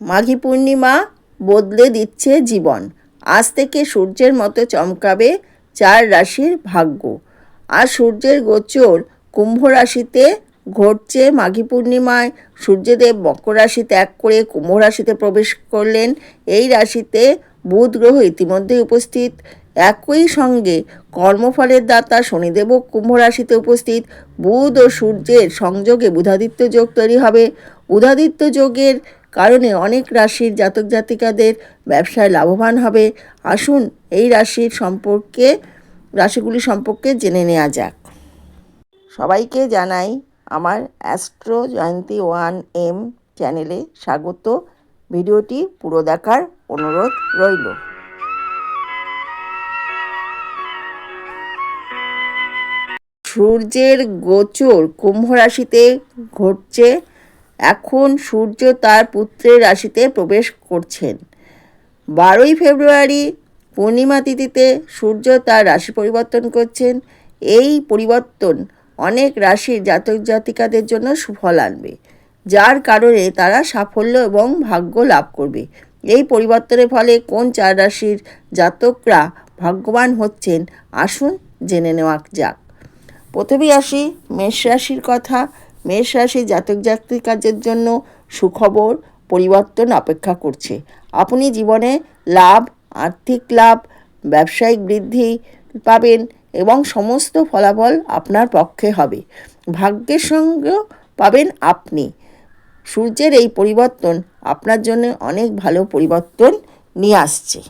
মাঘী পূর্ণিমা বদলে দিচ্ছে জীবন। আজ থেকে সূর্যের মতো চমকাবে চার রাশির ভাগ্য। আর সূর্যের গোচর কুম্ভ রাশিতে ঘটছে। মাঘী পূর্ণিমায় সূর্যদেব মকর রাশি ত্যাগ করে কুম্ভ রাশিতে প্রবেশ করলেন। এই রাশিতে বুধ গ্রহ ইতিমধ্যেই উপস্থিত। একই সঙ্গে কর্মফলের দাতা শনিদেবও কুম্ভ রাশিতে উপস্থিত। বুধ ও সূর্যের সংযোগে বুধাদিত্য যোগ তৈরি হবে। বুধাদিত্য যোগের কারণে অনেক রাশির জাতক জাতিকাদের ব্যবসায় লাভবান হবে। আসুন এই রাশির সম্পর্কে, রাশিগুলি সম্পর্কে জেনে নেওয়া যাক। সবাইকে জানাই আমার অ্যাস্ট্রো জয়ন্তী ওয়ান এম চ্যানেলে স্বাগত। ভিডিওটি পুরো দেখার অনুরোধ রইল। সূর্যের গোচর কুম্ভ রাশিতে ঘটছে। এখন সূর্য তার পুত্রের রাশিতে প্রবেশ করছেন। বারোই ফেব্রুয়ারি পূর্ণিমা তিথিতে সূর্য তার রাশি পরিবর্তন করছেন। এই পরিবর্তন অনেক রাশির জাতক জাতিকাদের জন্য সুফল আনবে, যার কারণে তারা সাফল্য এবং ভাগ্য লাভ করবে। এই পরিবর্তনের ফলে কোন চার রাশির জাতকরা ভাগ্যবান হচ্ছেন আসুন জেনে নেওয়া যাক। প্রথমেই আসি মেষ রাশির কথা। মেষ রাশি জাতক জাতিকাদের জন্য সুখবর, পরিবর্তন অপেক্ষা করছে। আপনি জীবনে লাভ, আর্থিক লাভ, ব্যবসায়িক বৃদ্ধি পাবেন এবং সমস্ত ফলাফল আপনার পক্ষে হবে। ভাগ্যের সঙ্গেও পাবেন আপনি। সূর্যের এই পরিবর্তন আপনার জন্য অনেক ভালো পরিবর্তন নিয়ে আসছে।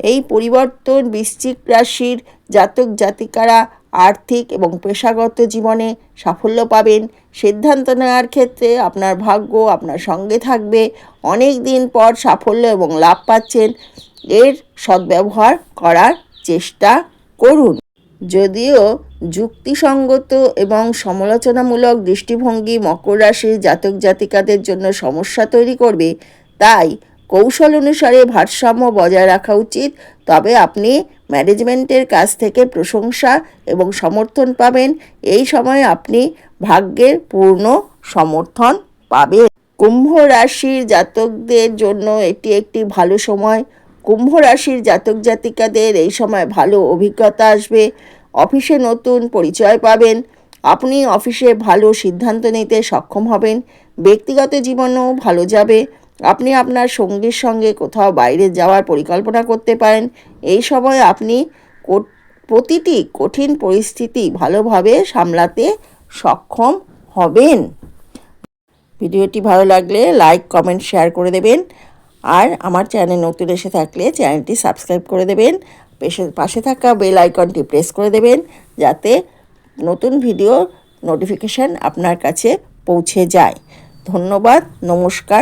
এই পরিবর্তন বৃশ্চিক রাশির জাতক জাতিকারা আর্থিক এবং পেশাগত জীবনে সাফল্য পাবেন। সিদ্ধান্ত নেওয়ার ক্ষেত্রে আপনার ভাগ্য আপনার সঙ্গে থাকবে। অনেক দিন পর সাফল্য এবং লাভ পাচ্ছেন। এর সদ্ব্যবহার করার চেষ্টা করুন। যদিও যুক্তিসঙ্গত এবং সমালোচনামূলক দৃষ্টিভঙ্গি মকর রাশির জাতক জাতিকাদের জন্য সমস্যা তৈরি করবে। তাই কৌশল অনুসারে ভারসাম্য বজায় রাখা উচিত। তবে আপনি ম্যানেজমেন্টের কাছ থেকে প্রশংসা এবং সমর্থন পাবেন। এই সময় আপনি ভাগ্যের পূর্ণ সমর্থন পাবেন। কুম্ভ রাশির জাতকদের জন্য এটি একটি ভালো সময়। কুম্ভ রাশির জাতক জাতিকাদের এই সময় ভালো অভিজ্ঞতা আসবে। অফিসে নতুন পরিচয় পাবেন। আপনি অফিসে ভালো সিদ্ধান্ত নিতে সক্ষম হবেন। ব্যক্তিগত জীবনও ভালো যাবে। আপনি আপনার সঙ্গীর সঙ্গে কোথাও বাইরে যাওয়ার পরিকল্পনা করতে পারেন। এই সময় আপনি প্রতিটি কঠিন পরিস্থিতি ভালোভাবে সামলাতে সক্ষম হবেন। ভিডিওটি ভালো লাগলে লাইক, কমেন্ট, শেয়ার করে দেবেন। আর আমার চ্যানেল নতুন এসে থাকলে চ্যানেলটি সাবস্ক্রাইব করে দেবেন। পাশে থাকা বেল আইকনটি প্রেস করে দেবেন যাতে নতুন ভিডিও নোটিফিকেশান আপনার কাছে পৌঁছে যায়। ধন্যবাদ, নমস্কার।